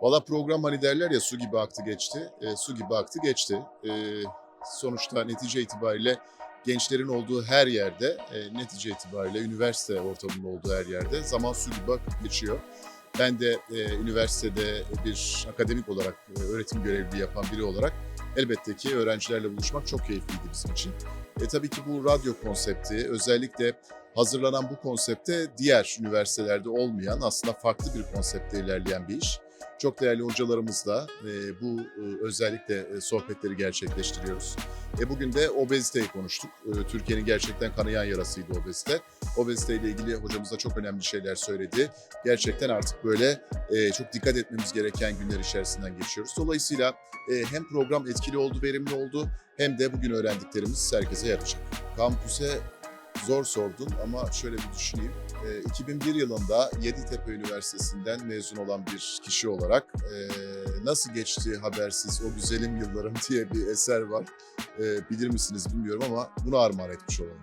Valla program hani derler ya su gibi aktı geçti. E, su gibi aktı geçti. E, sonuçta netice itibariyle gençlerin olduğu her yerde, e, netice itibariyle üniversite ortamının olduğu her yerde zaman su gibi akıp geçiyor. Ben de e, üniversitede bir akademik olarak e, öğretim görevliliği yapan biri olarak elbette ki öğrencilerle buluşmak çok keyifliydi bizim için. E, tabii ki bu radyo konsepti özellikle hazırlanan bu konsepte diğer üniversitelerde olmayan aslında farklı bir konsepte ilerleyen bir iş. Çok değerli hocalarımızla e, bu e, özellikle e, sohbetleri gerçekleştiriyoruz. E, bugün de obeziteyi konuştuk. E, Türkiye'nin gerçekten kanayan yarasıydı obezite. Obezite ile ilgili hocamız da çok önemli şeyler söyledi. Gerçekten artık böyle e, çok dikkat etmemiz gereken günler içerisinden geçiyoruz. Dolayısıyla e, hem program etkili oldu, verimli oldu hem de bugün öğrendiklerimiz herkese yarayacak. Kampüse zor sordun ama şöyle bir düşüneyim. E, 2001 yılında Yeditepe Üniversitesi'nden mezun olan bir kişi olarak e, nasıl geçti habersiz o güzelim yıllarım diye bir eser var. E, bilir misiniz bilmiyorum ama bunu armağan etmiş olalım.